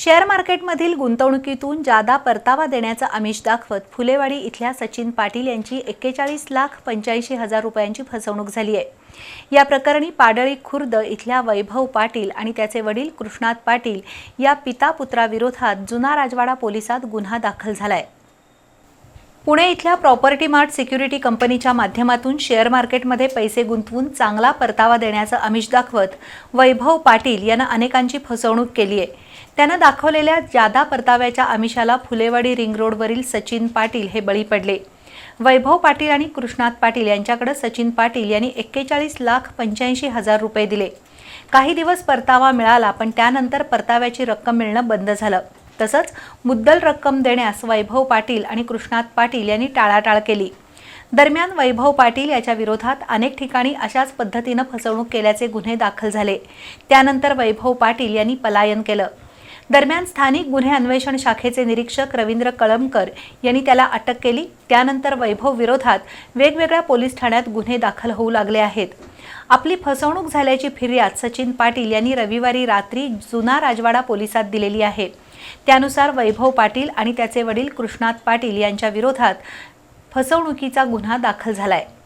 Share मार्केटमधील गुंतवणुकीतून जादा परतावा देण्याचं आमिष दाखवत फुलेवाडी इथल्या सचिन पाटील यांची एक्केचाळीस लाख पंच्याऐंशी हजार रुपयांची फसवणूक झाली आहे. या प्रकरणी पाडळी खुर्द इथल्या वैभव पाटील आणि त्याचे वडील कृष्णात पाटील या पिता पुत्राविरोधात जुना राजवाडा पोलिसात गुन्हा दाखल झाला आहे पुणे इथल्या प्रॉपर्टी मार्ट सिक्युरिटी कंपनीच्या माध्यमातून शेअर मार्केटमध्ये पैसे गुंतवून चांगला परतावा देण्याचं आमिष दाखवत वैभव पाटील यानं अनेकांची फसवणूक केली आहे. त्यानं दाखवलेल्या जादा परताव्याच्या आमिषाला फुलेवाडी रिंग रोडवरील सचिन पाटील हे बळी पडले. वैभव पाटील आणि कृष्णात पाटील यांच्याकडे सचिन पाटील यांनी एक्केचाळीस लाख पंच्याऐंशी हजार रुपये दिले. काही दिवस परतावा मिळाला पण त्यानंतर परताव्याची रक्कम मिळणं बंद झालं. तसंच मुद्दल रक्कम देण्यास वैभव पाटील आणि कृष्णात पाटील यांनी टाळाटाळ केली. दरम्यान वैभव पाटील याच्या विरोधात अनेक ठिकाणी अशाच पद्धतीनं फसवणूक केल्याचे गुन्हे दाखल झाले. त्यानंतर वैभव पाटील यांनी पलायन केलं. दरम्यान स्थानिक गुन्हे अन्वेषण शाखेचे निरीक्षक रवींद्र कळमकर यांनी त्याला अटक केली. त्यानंतर वैभव विरोधात वेगवेगळ्या पोलीस ठाण्यात गुन्हे दाखल होऊ लागले आहेत. आपली फसवणूक झाल्याची फिर्याद सचिन पाटील यांनी रविवारी रात्री जुना राजवाडा पोलिसात दिलेली आहे. त्यानुसार वैभव पाटील आणि त्याचे वडील कृष्णात पाटील यांच्या विरोधात फसवणुकीचा गुन्हा दाखल झाला आहे